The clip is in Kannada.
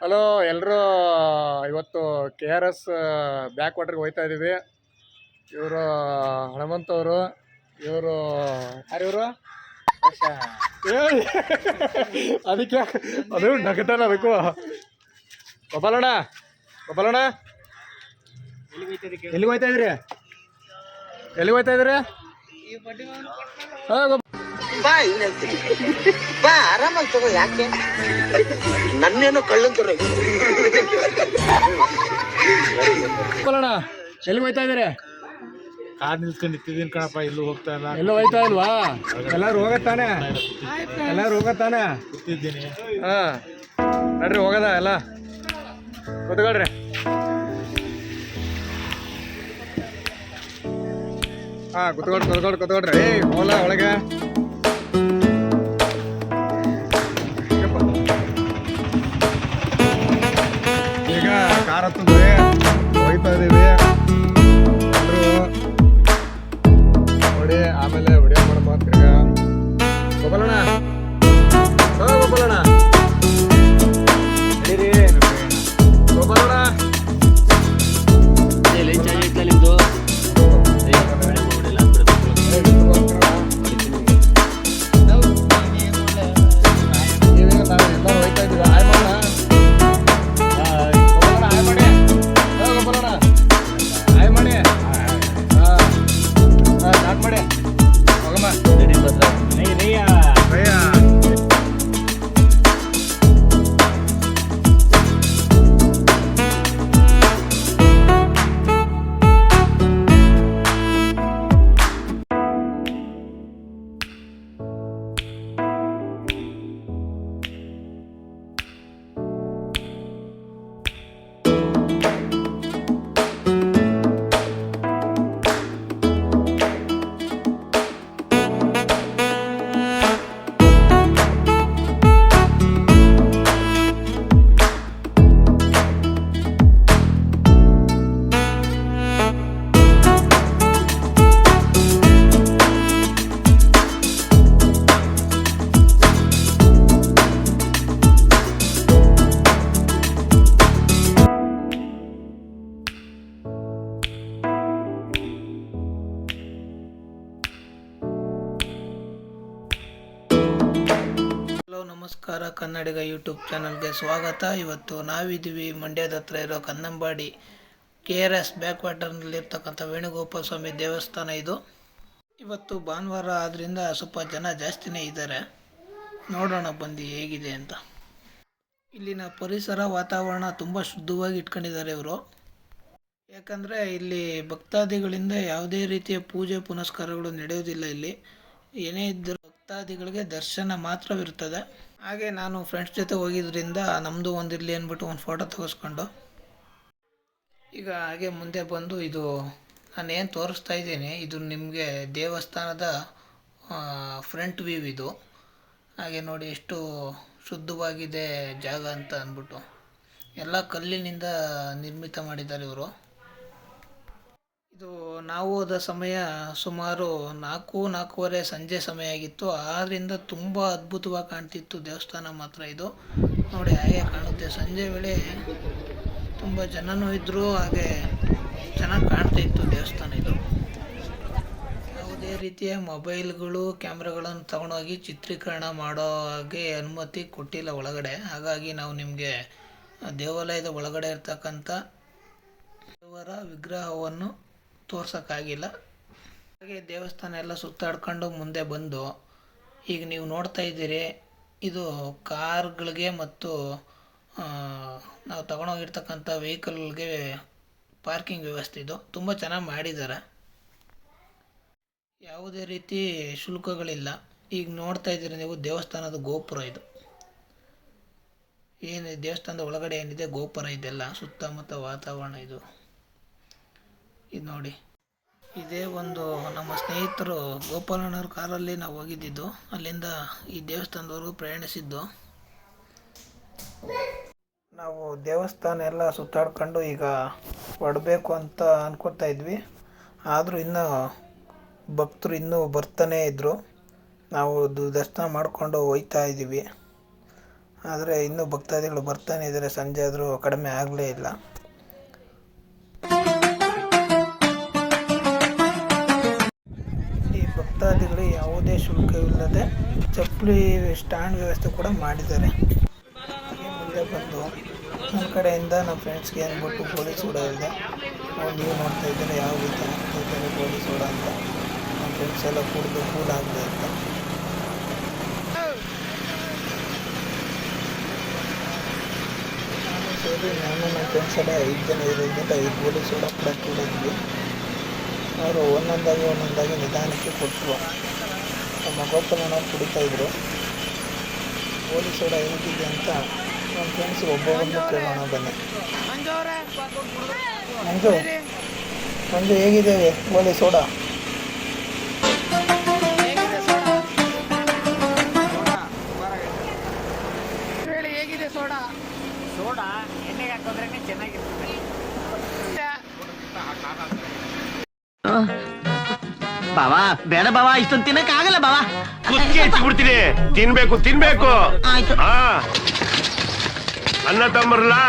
ಹಲೋ ಎಲ್ಲರೂ ಇವತ್ತು ಕೆ ಆರ್ ಎಸ್ ಬ್ಯಾಕ್ ವಾಟರ್ಗೆ ಹೋಗ್ತಾ ಇದ್ದೀವಿ ಇವರು ಹನುಮಂತವರು ಇವರು ಯಾರಿವರು ಇವರು? ಅದಕ್ಕೆ ಅದು ನಗತಾನ ಅದಕ್ಕೂ. ಗೋಪಾಲಣ್ಣ ಗೋಪಾಲಣ್ಣ. ಎಲ್ಲಿಗೆ ಹೋಗ್ತಾ ಇದ್ರಿ? ಎಲ್ಲಿಗೆ ಹೋಗ್ತಾ ಇದ್ರಿ? ಹಾಂ ಬಾ ಇನ್ನಂತೆ ಬಾ ಆರಾಮಾಗಿ ತಗೋ ಯಾಕೆ? ನನ್ನೇನೋ ಕಳ್ಳಂತರ ಎಲ್ಲಿ ಹೋಯ್ತಾ ಇದಾರೆ ಇದ್ದೀರಿ? ಕಾರ್ ನಿಲ್ಸ್ಕೊಂಡು ಕಣಪ್ಪ ಎಲ್ಲೂ ಹೋಗ್ತಾ ಇಲ್ಲ. ಎಲ್ಲ ಹೋಯ್ತಾ ಇಲ್ವಾ? ಎಲ್ಲರೂ ಹೋಗತ್ತಾನೆ ಎಲ್ಲರೂ ಹೋಗತ್ತಾನೆ ಕೂತಿದ್ದೀನಿ. ಹಾ ನಡ್ರಿ ಹೋಗದ ಎಲ್ಲ. ಕೂತ್ಕೊಳ್ರಿ. ಹಾ ಕುತ್ಕೊಳ್ರಿ ಕುತ್ಕೊಳ್ರಿ ಕುತ್ಕೊಳ್ರಿ. ಏ ಹೋಲ ಒಳಗೆ. ಕಾರ್ ಹತ್ತಿದ್ವಿ ಹೋಯ್ತಾ ಇದೀವಿ ಎಲ್ರೂ ನೋಡಿ ಆಮೇಲೆ ವಿಡಿಯೋ ಮಾಡಪ್ಪ ತಿರ್ಗಾ ಗೋಪಾಲಣ್ಣ ಹೋ ನಮಸ್ಕಾರ ಕನ್ನಡಿಗ ಯೂಟ್ಯೂಬ್ ಚಾನಲ್ಗೆ ಸ್ವಾಗತ. ಇವತ್ತು ನಾವಿದ್ದೀವಿ ಮಂಡ್ಯದ ಹತ್ರ ಇರೋ Kannambadi K R S back ವಾಟರ್ನಲ್ಲಿರ್ತಕ್ಕಂಥ Venugopala Swamy ದೇವಸ್ಥಾನ ಇದು. ಇವತ್ತು ಭಾನುವಾರ ಆದ್ದರಿಂದ ಸ್ವಲ್ಪ ಜನ ಜಾಸ್ತಿನೇ ಇದ್ದಾರೆ. ನೋಡೋಣ ಬಂದು ಹೇಗಿದೆ ಅಂತ. ಇಲ್ಲಿನ ಪರಿಸರ ವಾತಾವರಣ ತುಂಬ ಶುದ್ಧವಾಗಿ ಇಟ್ಕೊಂಡಿದ್ದಾರೆ ಇವರು. ಯಾಕಂದರೆ ಇಲ್ಲಿ ಭಕ್ತಾದಿಗಳಿಂದ ಯಾವುದೇ ರೀತಿಯ ಪೂಜೆ ಪುನಸ್ಕಾರಗಳು ನಡೆಯೋದಿಲ್ಲ ಇಲ್ಲಿ. ಏನೇ ಇದ್ದರೂ ಭಕ್ತಾದಿಗಳಿಗೆ ದರ್ಶನ ಮಾತ್ರವಿರುತ್ತದೆ ಹಾಗೆ ನಾನು ಫ್ರೆಂಡ್ಸ್ ಜೊತೆ ಹೋಗಿದ್ದರಿಂದ ನಮ್ಮದು ಒಂದಿರಲಿ ಅಂದ್ಬಿಟ್ಟು ಒಂದು ಫೋಟೋ ತೆಗೆಸ್ಕೊಂಡು ಈಗ ಹಾಗೆ ಮುಂದೆ ಬಂದು ಇದು ನಾನು ಏನು ತೋರಿಸ್ತಾ ಇದ್ದೀನಿ, ಇದು ನಿಮಗೆ ದೇವಸ್ಥಾನದ ಫ್ರಂಟ್ ವ್ಯೂ ಇದು. ಹಾಗೆ ನೋಡಿ ಎಷ್ಟು ಶುದ್ಧವಾಗಿದೆ ಜಾಗ ಅಂತ ಅಂದ್ಬಿಟ್ಟು ಎಲ್ಲ ಕಲ್ಲಿನಿಂದ ನಿರ್ಮಿತ ಮಾಡಿದ್ದಾರೆ ಇವರು. ಇದು ನಾವು ಹೋದ ಸಮಯ ಸುಮಾರು ನಾಲ್ಕು, ನಾಲ್ಕೂವರೆ ಸಂಜೆ ಸಮಯ ಆಗಿತ್ತು. ಆದ್ದರಿಂದ ತುಂಬ ಅದ್ಭುತವಾಗಿ ಕಾಣ್ತಿತ್ತು ದೇವಸ್ಥಾನ ಮಾತ್ರ ಇದು. ನೋಡಿ, ಹಾಗೆ ಕಾಣುತ್ತೆ. ಸಂಜೆ ವೇಳೆ ತುಂಬ ಜನನೂ ಇದ್ದರು ಹಾಗೆ ಚೆನ್ನಾಗಿ ಕಾಣ್ತಾ ಇತ್ತು ದೇವಸ್ಥಾನ ಇದು. ಯಾವುದೇ ರೀತಿಯ ಮೊಬೈಲ್ಗಳು, ಕ್ಯಾಮ್ರಾಗಳನ್ನು ತಗೊಂಡೋಗಿ ಚಿತ್ರೀಕರಣ ಮಾಡೋ ಹಾಗೆ ಅನುಮತಿ ಕೊಟ್ಟಿಲ್ಲ ಒಳಗಡೆ. ಹಾಗಾಗಿ ನಾವು ನಿಮಗೆ ದೇವಾಲಯದ ಒಳಗಡೆ ಇರ್ತಕ್ಕಂಥ ದೇವರ ವಿಗ್ರಹವನ್ನು ತೋರ್ಸೋಕ್ಕಾಗಿಲ್ಲ. ಹಾಗೆ ದೇವಸ್ಥಾನ ಎಲ್ಲ ಸುತ್ತಾಡ್ಕೊಂಡು ಮುಂದೆ ಬಂದು, ಈಗ ನೀವು ನೋಡ್ತಾ ಇದ್ದೀರಿ, ಇದು ಕಾರ್ಗಳಿಗೆ ಮತ್ತು ನಾವು ತಗೊಂಡೋಗಿರ್ತಕ್ಕಂಥ ವೆಹಿಕಲ್ಗೆ ಪಾರ್ಕಿಂಗ್ ವ್ಯವಸ್ಥೆ ಇದು. ತುಂಬ ಚೆನ್ನಾಗಿ ಮಾಡಿದ್ದಾರೆ. ಯಾವುದೇ ರೀತಿ ಶುಲ್ಕಗಳಿಲ್ಲ. ಈಗ ನೋಡ್ತಾ ಇದ್ದೀರಿ ನೀವು ದೇವಸ್ಥಾನದ ಗೋಪುರ ಇದು. ಏನು ದೇವಸ್ಥಾನದ ಒಳಗಡೆ ಏನಿದೆ ಗೋಪುರ ಇದೆಲ್ಲ, ಸುತ್ತಮುತ್ತ ವಾತಾವರಣ ಇದು. ಇದು ನೋಡಿ. ಇದೇ ಒಂದು ನಮ್ಮ ಸ್ನೇಹಿತರು ಗೋಪಾಲಣ್ಣವ್ರ ಕಾರಲ್ಲಿ ನಾವು ಹೋಗಿದ್ದಿದ್ದು. ಅಲ್ಲಿಂದ ಈ ದೇವಸ್ಥಾನದವರು ಪ್ರಯಾಣಿಸಿದ್ದು. ನಾವು ದೇವಸ್ಥಾನ ಎಲ್ಲ ಸುತ್ತಾಡ್ಕೊಂಡು ಈಗ ಹೊಡಬೇಕು ಅಂತ ಅಂದ್ಕೊಳ್ತಾ ಇದ್ವಿ. ಆದರೂ ಇನ್ನೂ ಭಕ್ತರು ಇನ್ನೂ ಬರ್ತಾನೇ ಇದ್ದರು ನಾವು ದರ್ಶನ ಮಾಡಿಕೊಂಡು ಹೋಗ್ತಾ ಇದ್ದೀವಿ. ಆದರೆ ಇನ್ನೂ ಭಕ್ತಾದಿಗಳು ಬರ್ತಾನೆ ಇದ್ದಾರೆ. ಸಂಜೆ ಆದರೂ ಕಡಿಮೆ ಆಗಲೇ ಇಲ್ಲ. ಯಾವುದೇ ಶುಲ್ಕವಿಲ್ಲದೆ ಚಪ್ಪಲಿ ಸ್ಟ್ಯಾಂಡ್ ವ್ಯವಸ್ಥೆ ಕೂಡ ಮಾಡಿದ್ದಾರೆ. ಮುಂದೆ ಬಂದು ನಮ್ಮ ಕಡೆಯಿಂದ ನಮ್ಮ ಫ್ರೆಂಡ್ಸ್ಗೆ ಅಂದ್ಬಿಟ್ಟು ಗೋಳಿ ಸೋಡ ಇದೆ ನಾವು ನೋಡ್ತಾ ಇದ್ದಾರೆ, ಯಾವ ರೀತಿ ಆಗ್ತಾ ಇದ್ದಾರೆ ಅಂತ. ನಮ್ಮ ಫ್ರೆಂಡ್ಸ್ ಎಲ್ಲ ಕುಡಿದು ಕೂಡ ಆಗ್ತಾ ಅಂತ ನಾನು ಸೇರಿ, ನಾನು ನಮ್ಮ ಫ್ರೆಂಡ್ಸ್ ಎಲ್ಲ ಐದು ಜನ ಇರೋದ್ರಿಂದ ಐದು ಪೊಲೀಸ್ ಸೋಡಾ ಕೂಡ ಅವರು ಒಂದೊಂದಾಗಿ ಒಂದೊಂದಾಗಿ ನಿಧಾನಕ್ಕೆ ಕೊಟ್ಟರು ನಮ್ಮ ಗೊಪ್ಪನ ಕುಡಿತಾ ಇದ್ರು. ಗೋಲಿ ಸೋಡಾ ಹೇಗಿದೆ ಅಂತ ನನ್ನ ಫ್ರೆಂಡ್ಸ್ ಒಬ್ಬೊಬ್ಬರನ್ನು ಕೇಳೋಣ ಬನ್ನಿ. ಮಂಜು ಮಂಜು ಹೇಗಿದೆ ಗೋಲಿ ಸೋಡಾ? ಬಾವಾ ಬೇಡ ಬಾವಾ ಇಷ್ಟೊಂದು ತಿನ್ನಕ್ ಆಗಲ್ಲ ಬಾವಾ. ಕುತ್ತಿಗೆ ಬಿಡ್ತೀನಿ ತಿನ್ಬೇಕು ತಿನ್ಬೇಕು. ಆಯ್ತು. ಹಾ. ಅನ್ನ ತಂಬರ್ಲಾ